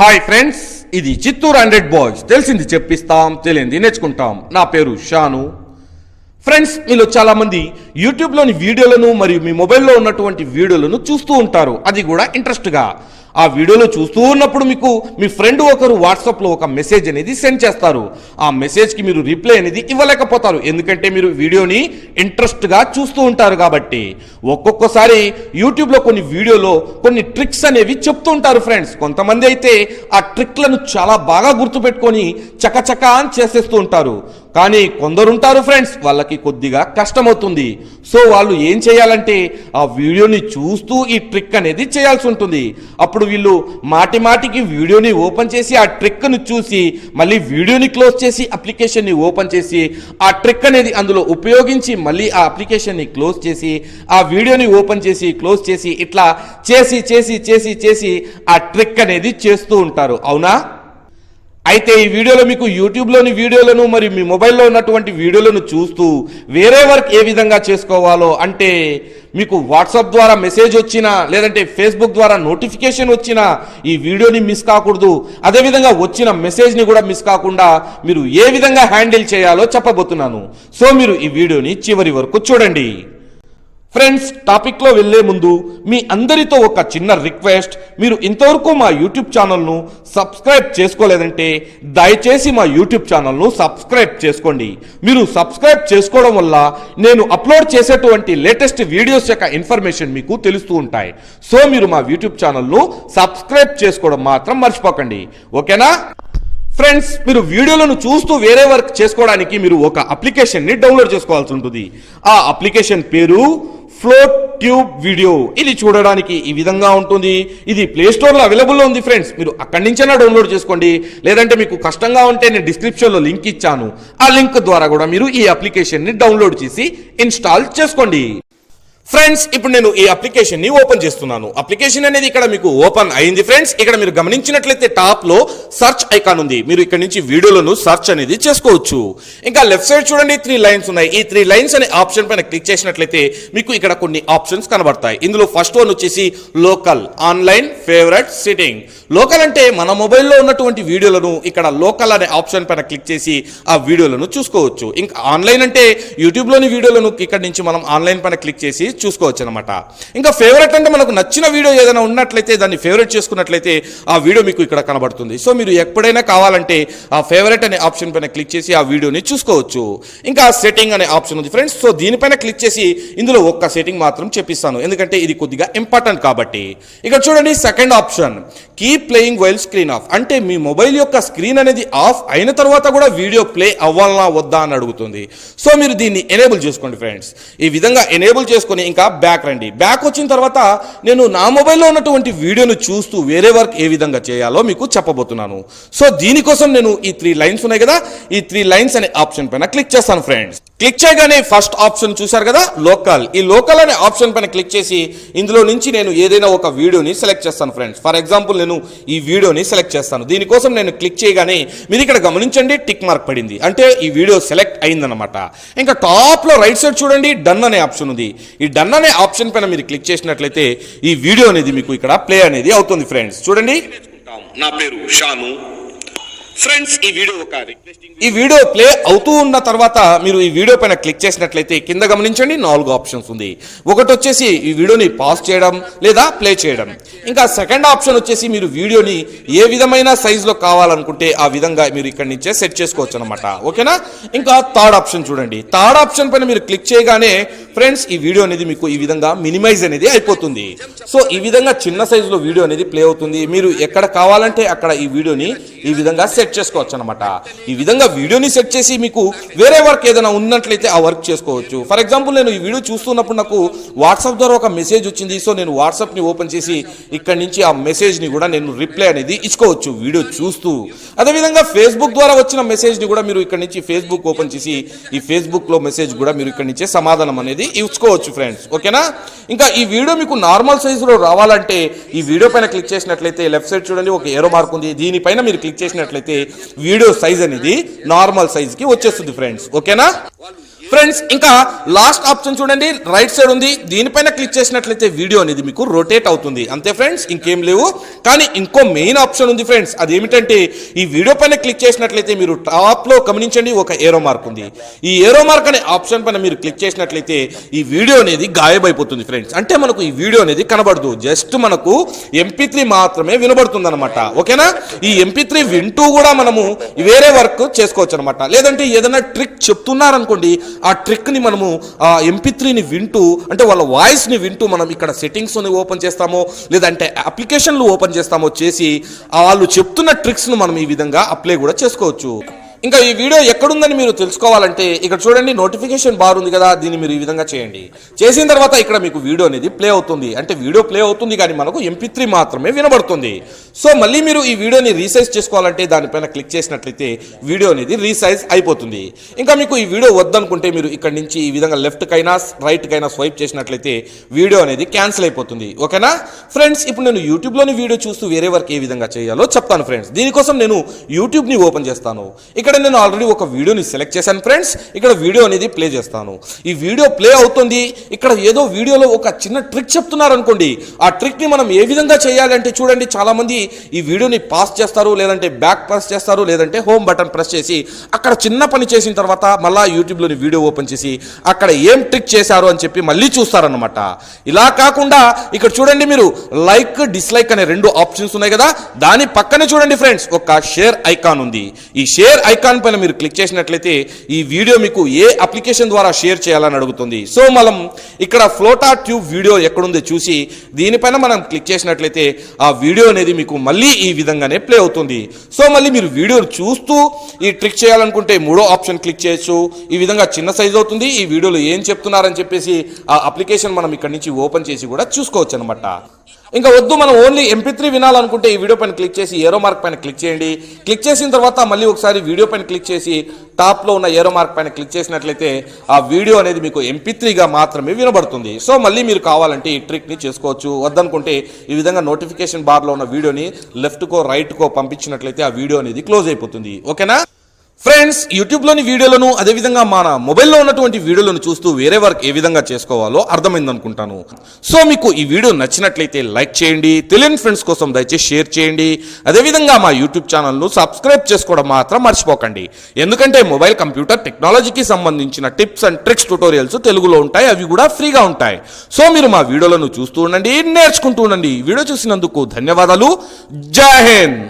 Hi friends ఇది Chittoor hundred boys. తెలిసింది చెప్పిస్తాం తెలియంది నేర్చుకుంటాం. నా పేరు షాను. ఫ్రెండ్స్ మీలో చాలామంది యూట్యూబ్లోని వీడియోలను మరియు మీ మొబైల్లో ఉన్నటువంటి వీడియోలను చూస్తూ ఉంటారు. అది కూడా ఇంట్రెస్ట్గా ఆ వీడియోలో చూస్తూ ఉన్నప్పుడు మీకు మీ ఫ్రెండ్ ఒకరు వాట్సాప్లో ఒక మెసేజ్ అనేది సెండ్ చేస్తారు. ఆ మెసేజ్కి మీరు రిప్లై అనేది ఇవ్వలేకపోతారు. ఎందుకంటే మీరు వీడియోని ఇంట్రెస్ట్గా చూస్తూ ఉంటారు కాబట్టి. ఒక్కొక్కసారి యూట్యూబ్లో కొన్ని వీడియోలో కొన్ని ట్రిక్స్ అనేవి చెప్తూ ఉంటారు ఫ్రెండ్స్. కొంతమంది అయితే ఆ ట్రిక్లను చాలా బాగా గుర్తుపెట్టుకొని చకచకా అని చేసేస్తూ ఉంటారు. కానీ కొందరుంటారు ఫ్రెండ్స్ వాళ్ళకి కొద్దిగా కష్టమవుతుంది. సో వాళ్ళు ఏం చేయాలంటే ఆ వీడియోని చూస్తూ ఈ ట్రిక్ అనేది చేయాల్సి ఉంటుంది. అప్పుడు వీళ్ళు మాటి మాటికి వీడియోని ఓపెన్ చేసి ఆ ట్రిక్ను చూసి మళ్ళీ వీడియోని క్లోజ్ చేసి అప్లికేషన్ని ఓపెన్ చేసి ఆ ట్రిక్ అనేది అందులో ఉపయోగించి మళ్ళీ ఆ అప్లికేషన్ని క్లోజ్ చేసి ఆ వీడియోని ఓపెన్ చేసి క్లోజ్ చేసి ఇట్లా చేసి చేసి చేసి చేసి ఆ ట్రిక్ అనేది చేస్తూ ఉంటారు. అవునా? అయితే ఈ వీడియోలో మీకు యూట్యూబ్లోని వీడియోలను మరి మీ మొబైల్లో ఉన్నటువంటి వీడియోలను చూస్తూ వేరే వర్క్ ఏ విధంగా చేసుకోవాలో అంటే మీకు వాట్సాప్ ద్వారా మెసేజ్ వచ్చినా లేదంటే ఫేస్బుక్ ద్వారా నోటిఫికేషన్ వచ్చినా ఈ వీడియోని మిస్ కాకూడదు. అదేవిధంగా వచ్చిన మెసేజ్ని కూడా మిస్ కాకుండా మీరు ఏ విధంగా హ్యాండిల్ చేయాలో చెప్పబోతున్నాను. సో మీరు ఈ వీడియోని చివరి వరకు చూడండి. ఫ్రెండ్స్ టాపిక్లో వెళ్ళే ముందు మీ అందరితో ఒక చిన్న రిక్వెస్ట్ మీరు ఇంతవరకు మా యూట్యూబ్ ఛానల్ను సబ్స్క్రైబ్ చేసుకోలేదంటే దయచేసి మా యూట్యూబ్ ఛానల్ను సబ్స్క్రైబ్ చేసుకోండి. మీరు సబ్స్క్రైబ్ చేసుకోవడం వల్ల నేను అప్లోడ్ చేసేటువంటి లేటెస్ట్ వీడియోస్ యొక్క ఇన్ఫర్మేషన్ మీకు తెలుస్తూ ఉంటాయి. సో మీరు మా యూట్యూబ్ ఛానల్ను సబ్స్క్రైబ్ చేసుకోవడం మాత్రం మర్చిపోకండి. ఓకేనా? ఫ్రెండ్స్ మీరు వీడియోలను చూస్తూ వేరే వర్క్ చేసుకోవడానికి మీరు ఒక అప్లికేషన్ని డౌన్లోడ్ చేసుకోవాల్సి ఉంటుంది. ఆ అప్లికేషన్ పేరు ఫ్లోట్ ట్యూబ్ వీడియో. ఇది చూడడానికి ఈ విధంగా ఉంటుంది. ఇది ప్లే స్టోర్లో అవైలబుల్లో ఉంది ఫ్రెండ్స్. మీరు అక్కడి నుంచైనా డౌన్లోడ్ చేసుకోండి. లేదంటే మీకు కష్టంగా ఉంటే నేను డిస్క్రిప్షన్లో లింక్ ఇచ్చాను. ఆ లింక్ ద్వారా కూడా మీరు ఈ అప్లికేషన్ని డౌన్లోడ్ చేసి ఇన్స్టాల్ చేసుకోండి. ఫ్రెండ్స్ ఇప్పుడు నేను ఈ అప్లికేషన్ని ఓపెన్ చేస్తున్నాను. అప్లికేషన్ అనేది ఇక్కడ మీకు ఓపెన్ అయింది ఫ్రెండ్స్ ఇక్కడ మీరు గమనించినట్లయితే టాప్లో సర్చ్ ఐకాన్ ఉంది. మీరు ఇక్కడ నుంచి వీడియోలను సర్చ్ అనేది చేసుకోవచ్చు. ఇంకా లెఫ్ట్ సైడ్ చూడండి త్రీ లైన్స్ ఉన్నాయి. ఈ త్రీ లైన్స్ అనే ఆప్షన్ పైన క్లిక్ చేసినట్లయితే మీకు ఇక్కడ కొన్ని ఆప్షన్స్ కనబడతాయి. ఇందులో ఫస్ట్ వన్ వచ్చేసి local online favourite setting local అంటే మన మొబైల్లో ఉన్నటువంటి వీడియోలను ఇక్కడ లోకల్ అనే ఆప్షన్ పైన క్లిక్ చేసి ఆ వీడియోలను చూసుకోవచ్చు. ఇంకా ఆన్లైన్ అంటే యూట్యూబ్లోని వీడియోలను ఇక్కడ నుంచి మనం ఆన్లైన్ పైన క్లిక్ చేసి చూసుకోవచ్చు అనమాట ఇంకా ఫేవరెట్ అంటే మనకు నచ్చిన వీడియో ఏదైనా ఉన్నట్లయితే దాన్ని ఫేవరెట్ చేసుకున్నట్లయితే ఆ వీడియో మీకు ఇక్కడ కనబడుతుంది. సో మీరు ఎప్పుడైనా కావాలంటే ఆ ఫేవరెట్ అనే ఆప్షన్ పైన క్లిక్ చేసి ఆ వీడియోని చూసుకోవచ్చు. ఇంకా సెట్టింగ్ అనే ఆప్షన్ ఉంది ఫ్రెండ్స్ సో దీనిపైన క్లిక్ చేసి ఇందులో ఒక్క సెట్టింగ్ మాత్రం చెప్పిస్తాను. ఎందుకంటే ఇది కొద్దిగా ఇంపార్టెంట్ కాబట్టి. ఇక్కడ చూడండి second option keep playing while screen off అంటే మీ మొబైల్ యొక్క స్క్రీన్ అనేది ఆఫ్ అయిన తర్వాత కూడా వీడియో ప్లే అవ్వాలనా వద్దా అని అడుగుతుంది. సో మీరు దీన్ని ఎనేబుల్ చేసుకోండి ఫ్రెండ్స్ ఈ విధంగా ఎనేబుల్ చేసుకొని ఇంకా బ్యాక్ రండి. బ్యాక్ వచ్చిన తర్వాత నేను నా మొబైల్లో ఉన్నటువంటి వీడియోను చూస్తూ వేరే వర్క్ ఏ విధంగా చేయాలో మీకు చెప్పబోతున్నాను. సో దీనికోసం నేను ఈ త్రీ లైన్స్ ఉన్నాయి కదా? ఈ త్రీ లైన్స్ అనే ఆప్షన్ పైన క్లిక్ చేస్తాను ఫ్రెండ్స్ క్లిక్ చేయగానే ఫస్ట్ ఆప్షన్ చూశారు కదా? లోకల్. ఈ లోకల్ అనే ఆప్షన్ పైన క్లిక్ చేసి ఇందులో నుంచి నేను ఏదైనా ఒక వీడియోని సెలెక్ట్ చేస్తాను ఫ్రెండ్స్. ఫర్ ఎగ్జాంపుల్ నేను ఈ వీడియోని సెలెక్ట్ చేస్తాను. దీనికోసం నేను క్లిక్ చేయగానే మీరు ఇక్కడ గమనించండి టిక్ మార్క్ పడింది. అంటే ఈ వీడియో సెలెక్ట్ అయిందనమాట ఇంకా టాప్లో రైట్ సైడ్ చూడండి డన్ అనే ఆప్షన్ ఉంది. ఈ డన్ అనే ఆప్షన్ పైన మీరు క్లిక్ చేసినట్లయితే ఈ వీడియో అనేది మీకు ఇక్కడ ప్లే అనేది అవుతుంది ఫ్రెండ్స్. చూడండి. నా పేరు షాను. ఫ్రెండ్స్ ఈ వీడియో ఒక రిక్వెస్టింగ్ ఈ వీడియో ప్లే అవుతూ ఉన్న తర్వాత మీరు ఈ వీడియో పైన క్లిక్ చేసినట్లయితే కింద గమనించండి నాలుగు ఆప్షన్స్ ఉంది. ఒకటి వచ్చేసి ఈ వీడియోని పాస్ చేయడం లేదా ప్లే చేయడం. ఇంకా సెకండ్ ఆప్షన్ వచ్చేసి మీరు వీడియోని ఏ విధమైన సైజులో కావాలనుకుంటే ఆ విధంగా మీరు ఇక్కడి నుంచే సెట్ చేసుకోవచ్చు అనమాట ఓకేనా? ఇంకా థర్డ్ ఆప్షన్ చూడండి. థర్డ్ ఆప్షన్ పైన మీరు క్లిక్ చేయగానే ఫ్రెండ్స్ ఈ వీడియో అనేది మీకు ఈ విధంగా మినిమైజ్ అనేది అయిపోతుంది. సో ఈ విధంగా చిన్న సైజులో వీడియో అనేది ప్లే అవుతుంది. మీరు ఎక్కడ కావాలంటే అక్కడ ఈ వీడియోని ఈ విధంగా సెట్ చేసుకోవచ్చు అనమాట ఈ విధంగా వీడియోని సెట్ చేసి మీకు వేరే వర్క్ ఏదైనా ఉన్నట్లయితే ఆ వర్క్ చేసుకోవచ్చు. ఫర్ ఎగ్జాంపుల్ నేను ఈ వీడియో చూస్తున్నప్పుడు నాకు వాట్సాప్ ద్వారా ఒక మెసేజ్ వచ్చింది. సో నేను వాట్సాప్ని ఓపెన్ చేసి ఇక్కడ నుంచి ఆ మెసేజ్ని కూడా నేను రిప్లై అనేది ఇచ్చుకోవచ్చు వీడియో చూస్తూ. అదేవిధంగా ఫేస్బుక్ ద్వారా వచ్చిన మెసేజ్ని కూడా మీరు ఇక్కడ నుంచి ఫేస్బుక్ ఓపెన్ చేసి ఈ ఫేస్బుక్లో మెసేజ్ కూడా మీరు ఇక్కడ నుంచే సమాధానం అనేది ఇచ్చుకోవచ్చు ఫ్రెండ్స్ ఓకేనా? ఇంకా ఈ వీడియో మీకు నార్మల్ సైజులో రావాలంటే ఈ వీడియో పైన క్లిక్ చేసినట్లయితే లెఫ్ట్ సైడ్ చూడండి ఒక ఏరో మార్క్ ఉంది. దీనిపైన మీరు క్లిక్ చేసినట్లయితే వీడియో సైజ్ అనేది నార్మల్ సైజ్కి వచ్చేస్తుంది ఫ్రెండ్స్ ఓకేనా? ఫ్రెండ్స్ ఇంకా లాస్ట్ ఆప్షన్ చూడండి. రైట్ సైడ్ ఉంది. దీనిపైన క్లిక్ చేసినట్లయితే వీడియో అనేది మీకు రొటేట్ అవుతుంది. అంతే ఫ్రెండ్స్ ఇంకేం లేవు. కానీ ఇంకో మెయిన్ ఆప్షన్ ఉంది ఫ్రెండ్స్. అదేమిటంటే ఈ వీడియో పైన క్లిక్ చేసినట్లయితే మీరు టాప్లో గమనించండి ఒక ఏరో మార్క్ ఉంది. ఈ ఏరో మార్క్ అనే ఆప్షన్ పైన మీరు క్లిక్ చేసినట్లయితే ఈ వీడియో అనేది గాయబైపోతుంది ఫ్రెండ్స్. అంటే మనకు ఈ వీడియో అనేది కనబడదు. జస్ట్ మనకు ఎంపీ త్రీ మాత్రమే వినబడుతుంది అనమాట ఓకేనా? ఈ ఎంపీ త్రీ వింటూ కూడా మనము వేరే వర్క్ చేసుకోవచ్చు అనమాట లేదంటే ఏదైనా ట్రిక్ చెప్తున్నారనుకోండి ఆ ట్రిక్ని మనము ఆ ఎంపీ త్రీని వింటూ అంటే వాళ్ళ వాయిస్ని వింటూ మనం ఇక్కడ సెట్టింగ్స్ని ఓపెన్ చేస్తామో లేదంటే అప్లికేషన్లు ఓపెన్ చేస్తామో చేసి వాళ్ళు చెప్తున్న ట్రిక్స్ను మనం ఈ విధంగా అప్లై కూడా చేసుకోవచ్చు. ఇంకా ఈ వీడియో ఎక్కడుందని మీరు తెలుసుకోవాలంటే ఇక్కడ చూడండి నోటిఫికేషన్ బార్ ఉంది కదా దీన్ని మీరు ఈ విధంగా చేయండి. చేసిన తర్వాత ఇక్కడ మీకు వీడియో అనేది ప్లే అవుతుంది. అంటే వీడియో ప్లే అవుతుంది కానీ మనకు ఎంపీ త్రీ మాత్రమే వినబడుతుంది. సో మళ్ళీ మీరు ఈ వీడియోని రీసైజ్ చేసుకోవాలంటే దానిపైన క్లిక్ చేసినట్లయితే వీడియో అనేది రీసైజ్ అయిపోతుంది. ఇంకా మీకు ఈ వీడియో వద్దనుకుంటే మీరు ఇక్కడ నుంచి ఈ విధంగా లెఫ్ట్ కైనా రైట్ కైనా స్వైప్ చేసినట్లయితే వీడియో అనేది క్యాన్సిల్ అయిపోతుంది. ఓకేనా? ఫ్రెండ్స్ ఇప్పుడు నేను యూట్యూబ్లోని వీడియో చూస్తూ వేరే వరకు ఏ విధంగా చేయాలో చెప్తాను ఫ్రెండ్స్ దీనికోసం నేను యూట్యూబ్ని ఓపెన్ చేస్తాను. ఇక్కడ నేను ఆల్రెడీ ఒక వీడియోని సెలెక్ట్ చేశాను ఫ్రెండ్స్ ఇక్కడ వీడియో అనేది ప్లే చేస్తాను. ఈ వీడియో ప్లే అవుతుంది. ఇక్కడ ఏదో వీడియోలో ఒక చిన్న ట్రిక్ చెప్తున్నారు అనుకోండి ఆ ట్రిక్ని మనం ఏ విధంగా చేయాలంటే చూడండి చాలా మంది ఈ వీడియోని పాస్ చేస్తారు లేదంటే బ్యాక్ ప్రెస్ చేస్తారు లేదంటే హోమ్ బటన్ ప్రెస్ చేసి అక్కడ చిన్న పని చేసిన తర్వాత మళ్ళా యూట్యూబ్లోని వీడియో ఓపెన్ చేసి అక్కడ ఏం ట్రిక్ చేశారు అని చెప్పి మళ్ళీ చూస్తారనమాట ఇలా కాకుండా ఇక్కడ చూడండి మీరు లైక్ డిస్లైక్ అనే రెండు ఆప్షన్స్ ఉన్నాయి కదా. దాని పక్కనే చూడండి ఫ్రెండ్స్ ఒక షేర్ ఐకాన్ ఉంది. ఈ షేర్ ఐకాన్ పైన మీరు క్లిక్ చేసినట్లయితే ఈ వీడియో మీకు ఏ అప్లికేషన్ ద్వారా షేర్ చేయాలని అడుగుతుంది. సో మనం ఇక్కడ ఫ్లోటా ట్యూబ్ వీడియో ఎక్కడుందో చూసి దీనిపైన మనం క్లిక్ చేసినట్లయితే ఆ వీడియో అనేది మీకు మళ్ళీ ఈ విధంగానే ప్లే అవుతుంది. సో మళ్ళీ మీరు వీడియోను చూస్తూ ఈ ట్రిక్ చేయాలనుకుంటే మూడో ఆప్షన్ క్లిక్ చేయొచ్చు. ఈ విధంగా చిన్న సైజ్ అవుతుంది. ఈ వీడియోలో ఏం చెప్తున్నారని చెప్పేసి ఆ అప్లికేషన్ మనం ఇక్కడ నుంచి ఓపెన్ చేసి కూడా చూసుకోవచ్చు అనమాట ఇంకా వద్దు మనం ఓన్లీ ఎంపీ త్రీ వినాలనుకుంటే ఈ వీడియో పైన క్లిక్ చేసి ఏరో మార్క్ పైన క్లిక్ చేయండి. క్లిక్ చేసిన తర్వాత మళ్ళీ ఒకసారి వీడియో పైన క్లిక్ చేసి టాప్లో ఉన్న ఏరో మార్క్ పైన క్లిక్ చేసినట్లయితే ఆ వీడియో అనేది మీకు ఎంపీ త్రీగా మాత్రమే వినబడుతుంది. సో మళ్ళీ మీరు కావాలంటే ఈ ట్రిక్ని చేసుకోవచ్చు. వద్దనుకుంటే ఈ విధంగా నోటిఫికేషన్ బార్లో ఉన్న వీడియోని లెఫ్ట్కో రైట్కో పంపించినట్లయితే ఆ వీడియో అనేది క్లోజ్ అయిపోతుంది. ఓకేనా? ఫ్రెండ్స్ యూట్యూబ్లోని వీడియోలను అదేవిధంగా మన మొబైల్లో ఉన్నటువంటి వీడియోలను చూస్తూ వేరే వర్క్ ఏ విధంగా చేసుకోవాలో అర్థమైంది అనుకుంటాను సో మీకు ఈ వీడియో నచ్చినట్లయితే లైక్ చేయండి తెలియని ఫ్రెండ్స్ కోసం దయచేసి షేర్ చేయండి. అదేవిధంగా మా యూట్యూబ్ ఛానల్ను సబ్స్క్రైబ్ చేసుకోవడం మాత్రం మర్చిపోకండి. ఎందుకంటే మొబైల్ కంప్యూటర్ టెక్నాలజీకి సంబంధించిన టిప్స్ అండ్ ట్రిక్స్ ట్యూటోరియల్స్ తెలుగులో ఉంటాయి అవి కూడా ఫ్రీగా ఉంటాయి. సో మీరు మా వీడియోలను చూస్తూ ఉండండి నేర్చుకుంటూ ఉండండి. వీడియో చూసినందుకు ధన్యవాదాలు. జై హింద్!